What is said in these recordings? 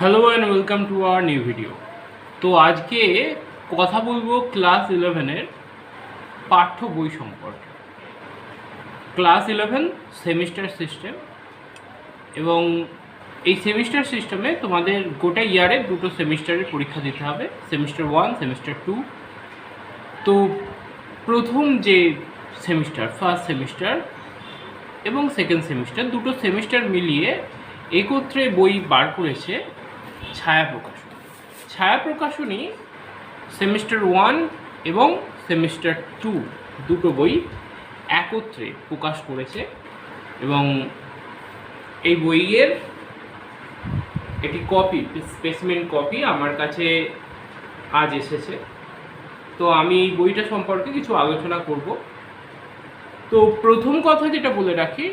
Hello and welcome to our new video তো আজকে কথা বলব ক্লাস ইলেভেনের পাঠ্য বই সম্পর্কে। ক্লাস ইলেভেন সেমিস্টার সিস্টেম এবং এই সেমিস্টার সিস্টেমে তোমাদের গোটা ইয়ারে দুটো সেমিস্টারের পরীক্ষা দিতে হবে সেমিস্টার ওয়ান সেমিস্টার টু তো প্রথম যে সেমিস্টার ফার্স্ট সেমিস্টার এবং সেকেন্ড সেমিস্টার দুটো সেমিস্টার মিলিয়ে একত্রে বই বার করেছে ছায়া প্রকাশনী ছায়া প্রকাশনী সেমিস্টার ওয়ান এবং সেমিস্টার টু দুটো বই একত্রে প্রকাশ করেছে এবং এই বইয়ের একটি কপি স্পেসিমেন কপি আমার কাছে আজ এসেছে। তো আমি এই বইটা সম্পর্কে কিছু আলোচনা করব। তো প্রথম কথা যেটা বলে রাখি,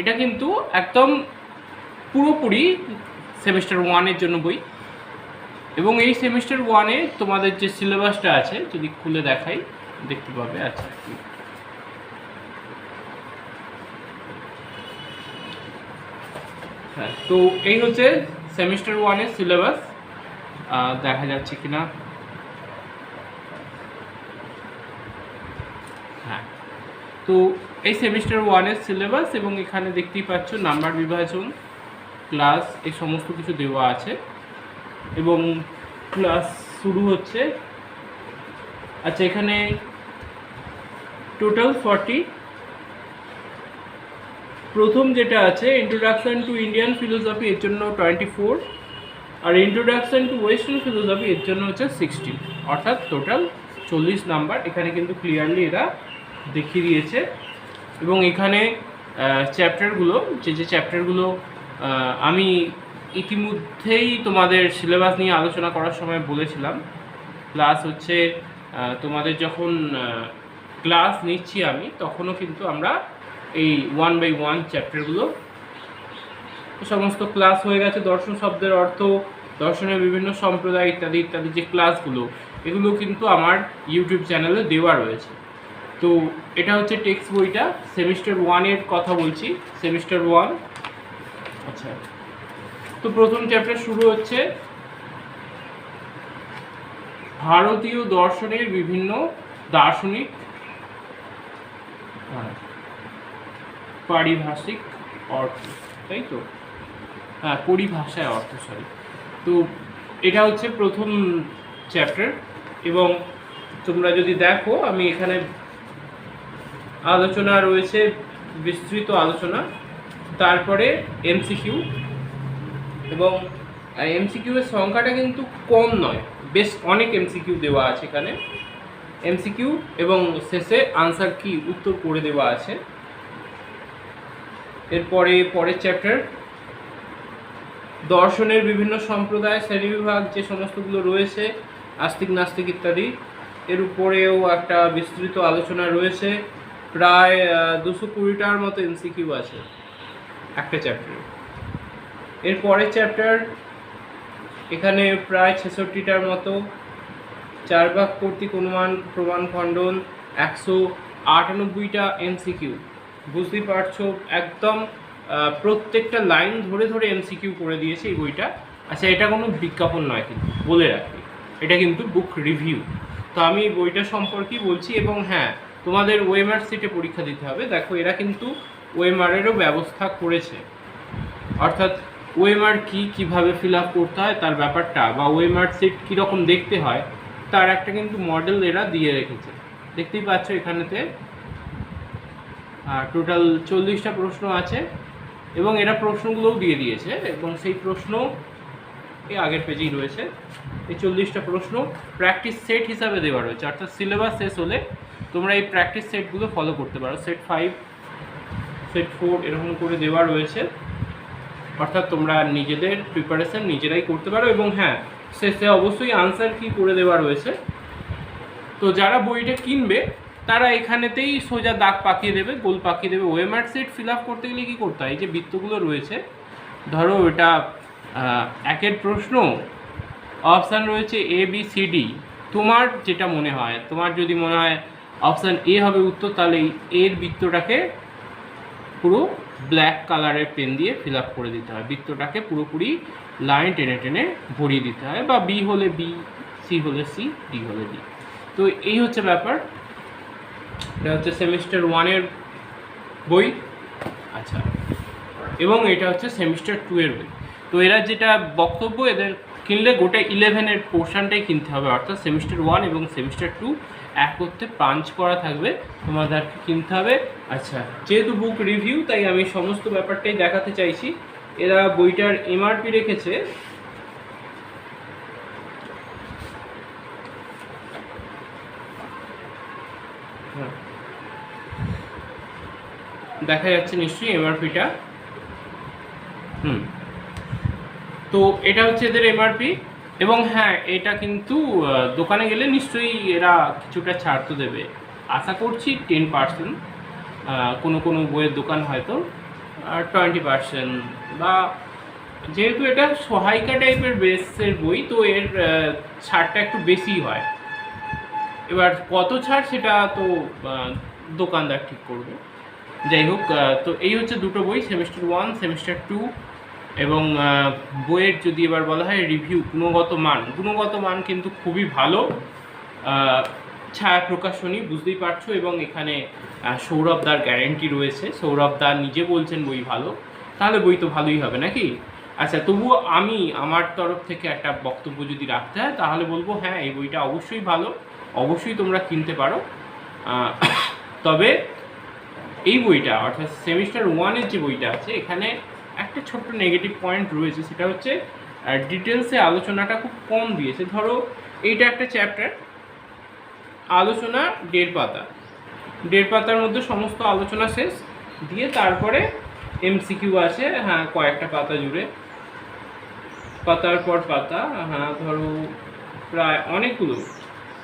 এটা কিন্তু একদম পুরোপুরি সেমিস্টার ওয়ানের জন্য বই। এবং এই সেমিস্টার ওয়ানে তোমাদের যে সিলেবাসটা আছে, যদি খুলে দেখাই, দেখতে পাবে আচ্ছা হ্যাঁ তো এই হচ্ছে সেমিস্টার ওয়ানের সিলেবাস। দেখা যাচ্ছে কিনা? হ্যাঁ তো এই সেমিস্টার ওয়ানের সিলেবাস এবং এখানে দেখতেই পাচ্ছ নাম্বার বিভাজন। ক্লাস এই সমস্ত কিছু দেওয়া আছে। এবং ক্লাস শুরু হচ্ছে। আচ্ছা এখানে টোটাল ফর্টি প্রথম যেটা আছে ইন্ট্রোডাকশন টু ইন্ডিয়ান ফিলোসফি এর জন্য টোয়েন্টি ফোর আর ইন্ট্রোডাকশন টু ওয়েস্টার্ন ফিলোসফি এর জন্য হচ্ছে সিক্সটি অর্থাৎ টোটাল চল্লিশ নাম্বার। এখানে কিন্তু ক্লিয়ারলি এরা দেখিয়ে দিয়েছে। এবং এখানে চ্যাপ্টারগুলো যে যে চ্যাপ্টারগুলো আমি ইতিমধ্যেই তোমাদের সিলেবাস নিয়ে আলোচনা করার সময় বলেছিলাম। প্লাস হচ্ছে তোমাদের যখন ক্লাস নিচ্ছি আমি, তখনও কিন্তু আমরা এই ওয়ান বাই ওয়ান চ্যাপ্টারগুলো সমস্ত ক্লাস হয়ে গেছে, দর্শন শব্দের অর্থ, দর্শনের বিভিন্ন সম্প্রদায় ইত্যাদি ইত্যাদি যে ক্লাসগুলো এগুলো কিন্তু আমার ইউটিউব চ্যানেলে দেওয়া রয়েছে। তো এটা হচ্ছে টেক্সট বইটা সেমিস্টার ওয়ানের কথা বলছি সেমিস্টার ওয়ান আচ্ছা। তো প্রথম চ্যাপ্টার শুরু হচ্ছে ভারতীয় দর্শনের বিভিন্ন দার্শনিক হ্যাঁ, পারিভাষিক অর্থ তাই তো? হ্যাঁ পরিভাষায় অর্থ সরি তো এটা হচ্ছে প্রথম চ্যাপ্টার এবং তোমরা যদি দেখো আমি এখানে আলোচনা রয়েছে বিস্তৃত আলোচনা। তারপরে এমসিকিউ এবং এমসিকিউ এর সংখ্যাটা কিন্তু কম নয়। বেশ অনেক এমসিকিউ দেওয়া আছে এখানে। এমসিকিউ এবং শেষে আনসার কি, উত্তর করে দেওয়া আছে। এরপরে পরের চ্যাপ্টার দর্শনের বিভিন্ন সম্প্রদায় শ্রেণীবিভাগ যে সমস্তগুলো রয়েছে, আস্তিক, নাস্তিক ইত্যাদি, এর উপরেও একটা বিস্তৃত আলোচনা রয়েছে। প্রায় দুশো কুড়িটার মতো এমসিকিউ আছে। একটা চ্যাপ্টারে এর পরের চ্যাপ্টার এখানে প্রায় ছেষট্টিটার মতো। চার ভাগ কর্তৃক অনুমান, প্রমাণ, খণ্ডন, একশো আটানব্বইটা এমসিকিউ বুঝতেই পারছ, একদম প্রত্যেকটা লাইন ধরে ধরে এমসিকিউ করে দিয়েছে এই বইটা। আচ্ছা এটা কোনো বিজ্ঞাপন নয় কিন্তু, বলে রাখি। এটা কিন্তু বুক রিভিউ তো আমি এই বইটা সম্পর্কেই বলছি এবং হ্যাঁ তোমাদের ওয়েমার সিটে পরীক্ষা দিতে হবে। দেখো, এরা কিন্তু ওয়েমারেরও ব্যবস্থা করেছে। অর্থাৎ ওয়েমার কি কীভাবে ফিল আপ করতে হয় তার ব্যাপারটা বা ওয়েমার সিট কীরকম দেখতে হয় তার একটা কিন্তু মডেল এরা দিয়ে রেখেছে। দেখতেই পাচ্ছ এখানেতে টোটাল চল্লিশটা প্রশ্ন আছে এবং এরা প্রশ্নগুলোও দিয়ে দিয়েছে এবং সেই প্রশ্ন এই আগের পেজেই রয়েছে। এই চল্লিশটা প্রশ্ন প্র্যাকটিস সেট হিসাবে দেওয়া রয়েছে। অর্থাৎ সিলেবাস শেষ হলে তোমরা এই প্র্যাকটিস সেটগুলো ফলো করতে পারো। সেট ফাইভ সেট ফোর এরকম করে দেওয়া রয়েছে। অর্থাৎ তোমরা নিজেদের প্রিপারেশন নিজেরাই করতে পারো এবং হ্যাঁ শেষে অবশ্যই আনসার কি করে দেওয়া রয়েছে। তো যারা বইটা কিনবে, তারা এখানেতেই সোজা দাগ পাকিয়ে দেবে, গোল পাকিয়ে দেবে। ওয়েমার সেট ফিল আপ করতে গেলে কী করতে হয়? এই যে বৃত্তগুলো রয়েছে, ধরো এটা একের প্রশ্ন অপশান রয়েছে এ বি সি ডি তোমার যেটা মনে হয়, তোমার যদি মনে হয় অপশান এ হবে উত্তর, তাহলে এর বৃত্তটাকে পুরো ব্ল্যাক কালারের পেন দিয়ে ফিল আপ করে দিতে হয়। বৃত্তটাকে পুরোপুরি লাইন টেনে টেনে ভরিয়ে দিতে হয় বা বি হলে বি সি হলে সি ডি হলে ডি তো এই হচ্ছে ব্যাপার। এটা হচ্ছে সেমিস্টার ওয়ানের বই। আচ্ছা। এবং এটা হচ্ছে সেমিস্টার টু এর বই। তো এরা যেটা বক্তব্য, এদের কিনলে গোটা ইলেভেনের পোর্শনটাই কিনতে হবে। অর্থাৎ সেমিস্টার ওয়ান এবং সেমিস্টার টু এক করতে পাঞ্চ করা থাকবে, তোমাদেরকে কিনতে হবে। আচ্ছা যেহেতু বুক রিভিউ তাই আমি সমস্ত ব্যাপারটাই দেখাতে চাইছি। এরা বইটার এমআরপি রেখেছে। হ্যাঁ। দেখা যাচ্ছে নিশ্চয়ই এমআরপিটা হুম। তো এটা হচ্ছে এদের এমআরপি এবং হ্যাঁ এটা কিন্তু দোকানে গেলে নিশ্চয়ই এরা কিছুটা ছাড় তো দেবে। আশা করছি টেন পার্সেন্ট কোনো কোনো বইয়ের দোকান হয়তো টোয়েন্টি পার্সেন্ট বা যেহেতু এটা সহায়িকা টাইপের বেসের বই, তো এর ছাড়টা একটু বেশি হয়। এবার কত ছাড় সেটা তো দোকানদার ঠিক করবে। যাই হোক তো এই হচ্ছে দুটো বই সেমিস্টার ওয়ান সেমিস্টার টু এবং বইয়ের যদি এবার বলা হয় রিভিউ গুণগত মান। গুণগত মান কিন্তু খুবই ভালো ছায়া প্রকাশনী, বুঝতেই পারছ, এবং এখানে সৌরভ দার গ্যারেন্টি রয়েছে। সৌরভ দা নিজে বলছেন বই ভালো, তাহলে বই তো ভালোই হবে নাকি? আচ্ছা তবুও আমি আমার তরফ থেকে একটা বক্তব্য যদি রাখতে হয়, তাহলে বলব হ্যাঁ এই বইটা অবশ্যই ভালো, অবশ্যই তোমরা কিনতে পারো। তবে এই বইটা, অর্থাৎ সেমিস্টার ওয়ানের যে বইটা আছে, এখানে একটা ছোট্ট নেগেটিভ পয়েন্ট রয়েছে, সেটা হচ্ছে ডিটেলসে আলোচনাটা খুব কম দিয়েছে। ধরো, এইটা একটা চ্যাপ্টার আলোচনা দেড় পাতা। দেড় পাতার মধ্যে সমস্ত আলোচনা শেষ, দিয়ে তারপরে এমসিকিউ আছে হ্যাঁ কয়েকটা পাতা জুড়ে। পাতার পর পাতা হ্যাঁ ধরো, প্রায় অনেকগুলো।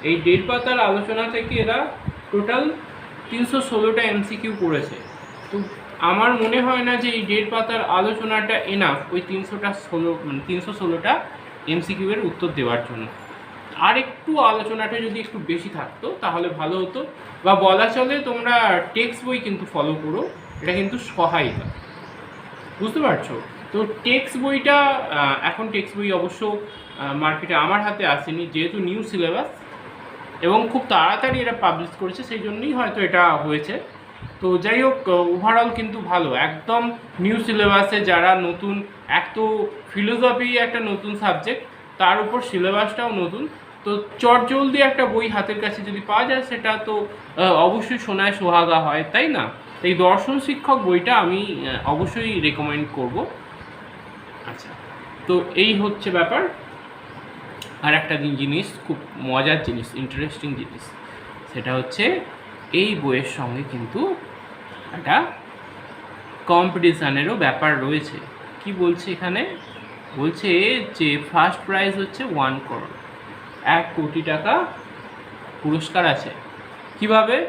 এই দেড় পাতার আলোচনা থেকে এরা টোটাল তিনশো ষোলোটা এমসিকিউ করেছে তো আমার মনে হয় না যে এই দেড় পাতার আলোচনাটা এনাফ ওই তিনশোটা ষোলো মানে তিনশো ষোলোটা এমসিকিউ এর উত্তর দেওয়ার জন্য। আর একটু আলোচনাটা যদি একটু বেশি থাকতো, তাহলে ভালো হতো। বা বলা চলে তোমরা টেক্সট বই কিন্তু ফলো করো, এটা কিন্তু সহায়িকা। বুঝতে পারছ? তো টেক্সট বইটা এখন টেক্সট বই অবশ্য মার্কেটে আমার হাতে আসেনি, যেহেতু নিউ সিলেবাস এবং খুব তাড়াতাড়ি এটা পাবলিশ করেছে, সেই জন্যই হয়তো এটা হয়েছে। তো যাই হোক ওভারঅল কিন্তু ভালো। একদম নিউ সিলেবাসে যারা নতুন এক তো ফিলোসফি একটা নতুন সাবজেক্ট তার উপর সিলেবাসটাও নতুন। তো চটজলদি একটা বই হাতের কাছে যদি পাওয়া যায়, সেটা তো অবশ্যই সোনায় সোহাগা হয়, তাই না? এই দর্শন শিক্ষক বইটা আমি অবশ্যই রেকমেন্ড করব। আচ্ছা তো এই হচ্ছে ব্যাপার। আর একটা জিনিস খুব মজার জিনিস ইন্টারেস্টিং জিনিস, সেটা হচ্ছে এই বইয়ের সঙ্গে কিন্তু একটা কম্পিটিশানেরও ব্যাপার রয়েছে। কি বলছে এখানে? বলছে যে ফার্স্ট প্রাইজ হচ্ছে ওয়ান করোড় এক কোটি টাকা পুরস্কার আছে। কীভাবে?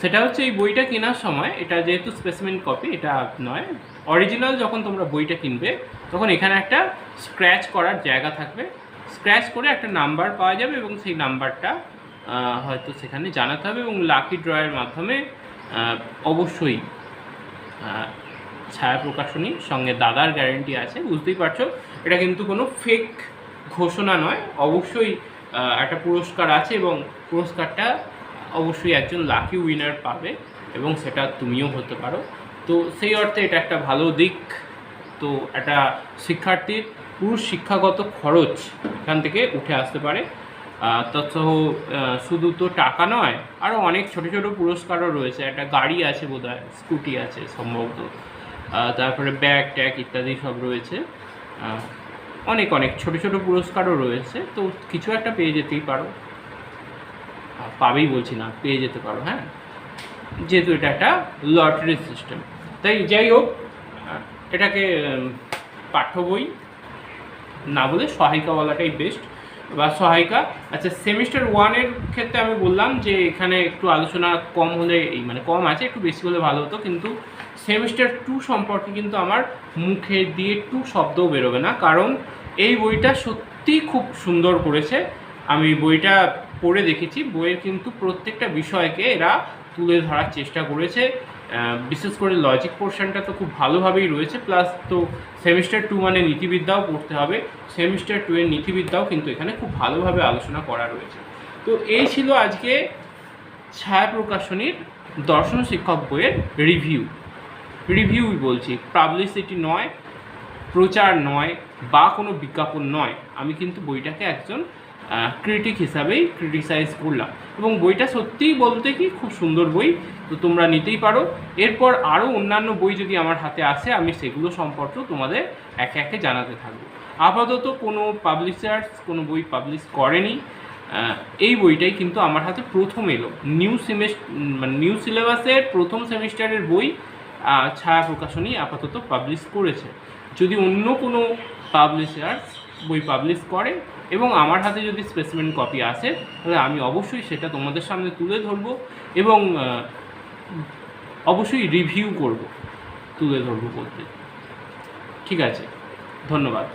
সেটা হচ্ছে এই বইটা কেনার সময়, এটা যেহেতু স্পেসিমেন্ট কপি এটা নয়। অরিজিনাল যখন তোমরা বইটা কিনবে, তখন এখানে একটা স্ক্র্যাচ করার জায়গা থাকবে। স্ক্র্যাচ করে একটা নাম্বার পাওয়া যাবে এবং সেই নাম্বারটা হয়তো সেখানে জানাতে হবে এবং লাকি ড্রয়ের মাধ্যমে অবশ্যই ছায়া প্রকাশনী সঙ্গে দাদার গ্যারেন্টি আছে, বুঝতেই পারছ? এটা কিন্তু কোনো ফেক ঘোষণা নয়, অবশ্যই একটা পুরস্কার আছে এবং পুরস্কারটা অবশ্যই একজন লাকি উইনার পাবে এবং সেটা তুমিও হতে পারো। তো সেই অর্থে এটা একটা ভালো দিক। তো একটা শিক্ষার্থীর পুরো শিক্ষাগত খরচ এখান থেকে উঠে আসতে পারে। তৎসহ শুধু তো টাকা নয় আরও অনেক ছোট ছোট পুরস্কারও রয়েছে। একটা গাড়ি আছে বোধহয়, স্কুটি আছে সম্ভবত। তারপরে ব্যাগ ট্যাগ ইত্যাদি সব রয়েছে। অনেক অনেক ছোট ছোট পুরস্কারও রয়েছে। তো কিছু একটা পেয়ে যেতেই পারো। পাবেই বলছি না, পেয়ে যেতে পারো হ্যাঁ। যেহেতু এটা একটা লটারি সিস্টেম। তাই যাই হোক এটাকে পাঠ্য বই না বলে সহায়িকা বলাটাই বেস্ট বা সহায়িকা। আচ্ছা সেমিস্টার ওয়ানের ক্ষেত্রে আমি বললাম যে, এখানে একটু আলোচনা কম হলে, এই মানে কম আছে, একটু বেশি হলে ভালো হতো, কিন্তু সেমিস্টার টু সম্পর্কে কিন্তু আমার মুখে দিয়ে একটু শব্দও বেরোবে না। কারণ এই বইটা সত্যি খুব সুন্দর করেছে। আমি বইটা পড়ে দেখেছি। বইয়ের কিন্তু প্রত্যেকটা বিষয়কে এরা তুলে ধরার চেষ্টা করেছে। বিশেষ করে লজিক পোর্শনটা তো খুব ভালোভাবেই রয়েছে প্লাস তো সেমিস্টার টু মানে নীতিবিদ্যাও পড়তে হবে সেমিস্টার টু এর নীতিবিদ্যাও কিন্তু এখানে খুব ভালোভাবে আলোচনা করা রয়েছে। তো এই ছিল আজকে ছায়া প্রকাশনীর দর্শন শিক্ষক বইয়ের রিভিউ রিভিউই বলছি পাবলিসিটি নয়, প্রচার নয়, বা কোনো বিজ্ঞাপন নয়। আমি কিন্তু বইটাকে একজন ক্রিটিক হিসাবেই ক্রিটিসাইজ করলাম। এবং বইটা সত্যিই বলতে কি খুব সুন্দর বই, তো তোমরা নিতেই পারো। এরপর আরও অন্যান্য বই যদি আমার হাতে আসে, আমি সেগুলো সম্পর্কেও তোমাদের একে একে জানাতে থাকব। আপাতত কোনো পাবলিশার্স কোনো বই পাবলিশ করেনি। এই বইটাই কিন্তু আমার হাতে প্রথম এলো। নিউ সেমেস্ট মানে নিউ সিলেবাসের প্রথম সেমিস্টারের বই ছায়া প্রকাশনী আপাতত পাবলিশ করেছে। যদি অন্য কোনো পাবলিশার্স বই পাবলিশ করে এবং আমার হাতে যদি স্পেসমেন্ট কপি আসে, তাহলে আমি অবশ্যই সেটা তোমাদের সামনে তুলে ধরবো এবং অবশ্যই রিভিউ করব, তুলে ধরবো বলতে। ঠিক আছে, ধন্যবাদ।